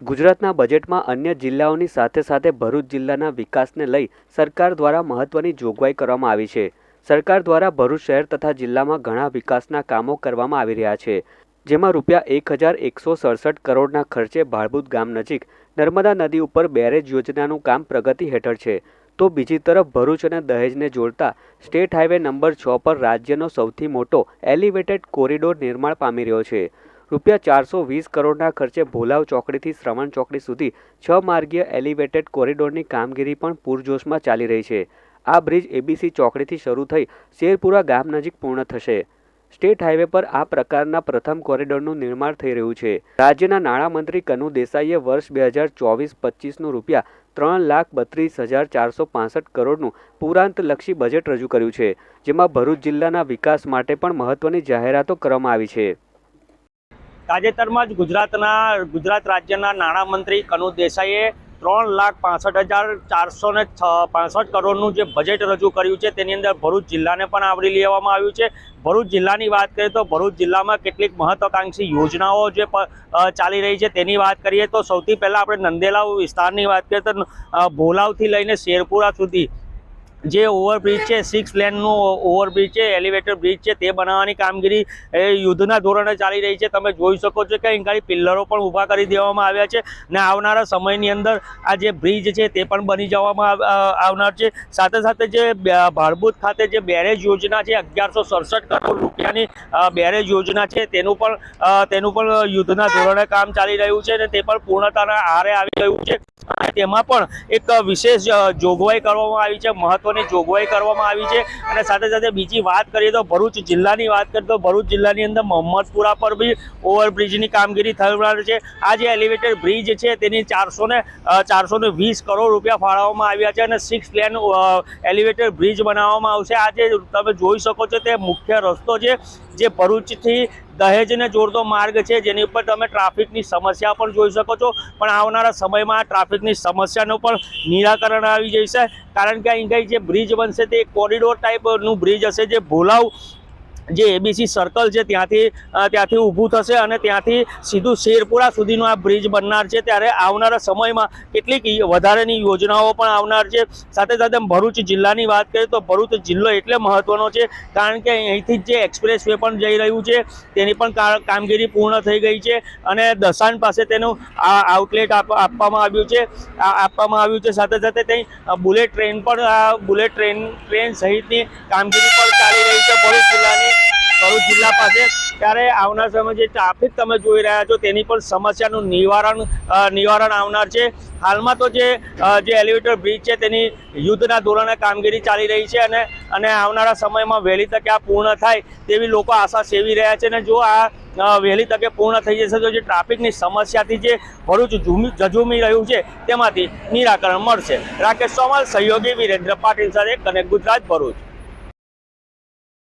ગુજરાતના બજેટમાં અન્ય જિલ્લાઓની સાથે સાથે ભરૂચ જિલ્લાના વિકાસને લઈ સરકાર દ્વારા મહત્વની જોગવાઈ કરવામાં આવી છે. સરકાર દ્વારા ભરૂચ શહેર તથા જિલ્લામાં ઘણા વિકાસના કામો કરવામાં આવી રહ્યા છે, જેમાં રૂપિયા એક હજાર એકસો સડસઠ કરોડના ખર્ચે ભાળભૂત ગામ નજીક નર્મદા નદી ઉપર બેરેજ યોજનાનું કામ પ્રગતિ હેઠળ છે. તો બીજી તરફ ભરૂચ અને દહેજને જોડતા સ્ટેટ હાઈવે નંબર છ પર રાજ્યનો સૌથી મોટો એલિવેટેડ કોરિડોર નિર્માણ પામી રહ્યો છે. રૂપિયા ચારસો વીસ કરોડના ખર્ચે ભોલાવ ચોકડીથી શ્રવણ ચોકડી સુધી છ માર્ગીય એલિવેટેડ કોરિડોરની કામગીરી પણ પૂરજોશમાં ચાલી રહી છે. આ બ્રિજ એબીસી ચોકડીથી શરૂ થઈ શેરપુરા ગામ નજીક પૂર્ણ થશે. સ્ટેટ હાઈવે પર આ પ્રકારના પ્રથમ કોરિડોરનું નિર્માણ થઈ રહ્યું છે. રાજ્યના નાણામંત્રી કનુ દેસાઈએ વર્ષ બે હજાર ચોવીસ પચીસનું રૂપિયા ત્રણ લાખ બત્રીસ હજાર ચારસો પાસઠ કરોડનું પુરાંતલક્ષી બજેટ રજૂ કર્યું છે, જેમાં ભરૂચ જિલ્લાના વિકાસ માટે પણ મહત્વની જાહેરાતો કરવામાં આવી છે. તાજેતરમાં જ ગુજરાતના, ગુજરાત રાજ્યના નાણામંત્રી કનુ દેસાઈએ ત્રણ લાખ પાસઠ હજાર ચારસો ને પાસઠ કરોડનું જે બજેટ રજૂ કર્યું છે, તેની અંદર ભરૂચ જિલ્લાને પણ આવરી લેવામાં આવ્યું છે. ભરૂચ જિલ્લાની વાત કરીએ તો ભરૂચ જિલ્લામાં કેટલીક મહત્વાકાંક્ષી યોજનાઓ જે ચાલી રહી છે, તેની વાત કરીએ તો સૌથી પહેલાં આપણે નંદેલાવ વિસ્તારની વાત કરીએ તો ભોલાવથી લઈને શેરપુરા સુધી જે ઓવરબ્રિજ છે સિક્સ લેનનું ઓવરબ્રિજ છે એલિવેટર બ્રિજ છે, તે બનાવવાની કામગીરી એ યુદ્ધના ધોરણે ચાલી રહી છે. તમે જોઈ શકો છો કે અહીં પિલ્લરો પણ ઊભા કરી દેવામાં આવ્યા છે ને આવનારા સમયની અંદર આ જે બ્રિજ છે તે પણ બની જવામાં આવનાર છે. સાથે સાથે જે ભાડભૂત ખાતે જે બેરેજ યોજના છે, અગિયારસો સડસઠ કરોડ રૂપિયાની બેરેજ યોજના છે, તેનું પણ તેનું પણ યુદ્ધના ધોરણે કામ ચાલી રહ્યું છે અને તે પણ પૂર્ણતાના આરે આવી રહ્યું છે. તેમાં પણ એક વિશેષ જોગવાઈ કરવામાં આવી છે, મહત્વની જોગવાઈ કરવામાં આવી છે. અને સાથે સાથે બીજી વાત કરીએ તો ભરૂચ જિલ્લાની વાત કરીએ તો ભરૂચ જિલ્લાની અંદર મોહમ્મદપુરા પર બી ઓવરબ્રિજની કામગીરી થવાની છે. આ જે એલિવેટેડ બ્રિજ છે તેની ચારસો ને વીસ કરોડ રૂપિયા ફાળવવામાં આવ્યા છે અને સિક્સ લેન એલિવેટેડ બ્રિજ બનાવવામાં આવશે. આ જે તમે જોઈ શકો છો તે મુખ્ય રસ્તો છે. જે ભરૂચથી દહેજને જોડતો માર્ગ છે, જેની ઉપર તમે ટ્રાફિકની સમસ્યા પણ જોઈ શકો છો. પણ આવનારા સમયમાં ટ્રાફિકની સમસ્યાનું પણ નિરાકરણ આવી જશે. કારણ કે અહીં કઈ જે બ્રિજ બનશે તે કોરિડોર ટાઈપનું બ્રિજ હશે, જે ભોલાવ જે એબીસી સર્કલ છે, ત્યાંથી ત્યાંથી ઊભું થશે અને ત્યાંથી સીધું શેરપુરા સુધીનો આ બ્રિજ બનનાર છે. ત્યારે આવનારા સમયમાં કેટલીક વધારેની યોજનાઓ પણ આવનાર છે. સાથે સાથે ભરૂચ જિલ્લાની વાત કરીએ તો ભરૂચ જિલ્લો એટલે મહત્વનો છે, કારણ કે અહીંથી જ એક્સપ્રેસ પણ જઈ રહ્યું છે, તેની પણ કામગીરી પૂર્ણ થઈ ગઈ છે અને દસાન પાસે તેનું આ આઉટલેટ આપ- આપવામાં આવ્યું છે. આપવામાં આવ્યું છે. સાથે સાથે ત્યાં બુલેટ ટ્રેન પણ બુલેટ ટ્રેન ટ્રેન સહિતની કામગીરી પણ ચાલી રહી છે ભરૂચ જિલ્લાની. ભરૂચ જિલ્લા પાસે. ત્યારે આવનાર સમય જે ટ્રાફિક તમે જોઈ રહ્યા છો, તેની પણ સમસ્યાનું નિવારણ નિવારણ આવનાર છે. હાલમાં તો જે જે એલિવેટર બ્રિજ છે, તેની યુદ્ધના ધોરણે કામગીરી ચાલી રહી છે અને અને આવનારા સમયમાં વહેલી તકે આ પૂર્ણ થાય તેવી લોકો આશા સેવી રહ્યા છે. અને જો આ વહેલી તકે પૂર્ણ થઈ જશે, તો જે ટ્રાફિકની સમસ્યાથી જે ભરૂચ ઝૂમી, ઝઝૂમી રહ્યું છે, તેમાંથી નિરાકરણ મળશે. રાકેશ સોમાલ, સહયોગી વિરેન્દ્ર પાટીલ સાથે કનેક્ટ ગુજરાત ભરૂચ.